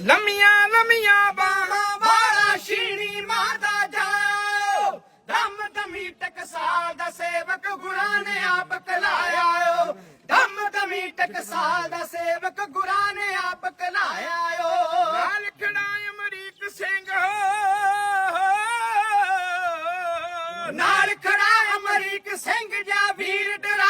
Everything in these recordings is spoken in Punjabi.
ਲੰਮੀਆਂ ਲੰਮੀਆਂ ਬਾਹਾਂ ਵਾਲਾ ਸ਼ੀਣੀ ਮਾਤਾ ਜਾਓ ਧੰਮ ਧਮੀ ਟਕਸਾਲ ਦਾ ਸੇਵਕ ਗੁਰਾਂ ਨੇ ਆਪ ਕਲਾਇਆ ਓ। ਧੰਮ ਧਮੀ ਟਕਸਾਲ ਦਾ ਸੇਵਕ ਗੁਰਾਂ ਨੇ ਆਪ ਕਲਾਇਆ ਓ। ਨਾਲ ਖੜਾ ਅਮਰੀਕ ਸਿੰਘ ਨਾਲ ਖੜਾ ਅਮਰੀਕ ਸਿੰਘ ਜਾ ਵੀਰ ਡਰਾਵੇ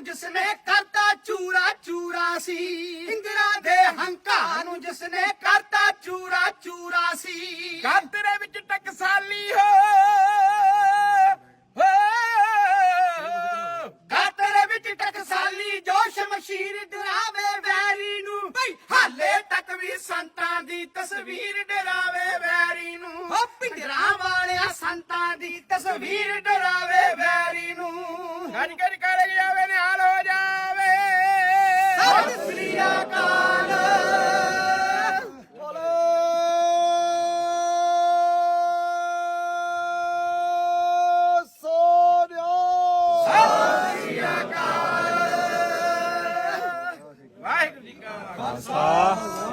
ਨੂੰ ਜਿਸਨੇ ਕਰਤਾ ਚੂਰਾ ਚੂਰਾ ਸੀ। ਇੰਦਰਾ ਦੇ ਹੰਕਾਰ ਨੂੰ ਜਿਸਨੇ ਕਰਤਾ ਚੂਰਾ ਚੂਰਾ ਸੀ। ਕਾਤਰੇ ਵਿੱਚ ਟਕਸਾਲੀ ਹੋ ਕਾਤਰੇ ਵਿੱਚ ਟਕਸਾਲੀ ਜੋ ਸ਼ਮਸ਼ੀਰ ਡਰਾਵੇ ਵੈਰੀ ਨੂੰ। ਹਾਲੇ ਤੱਕ ਵੀ ਸੰਤਾਂ ਦੀ ਤਸਵੀਰ ਡਰਾਵੇ ਵੈਰੀ ਨੂੰ। ਹੋ ਪਿੰਡਰਾਂ ਵਾਲਿਆ ਸੰਤਾਂ ਦੀ ਤਸਵੀਰ ਡਰਾਵੇ ਵੈਰੀ ਨੂੰ। ਗੜ ਗੜ। 감사합니다.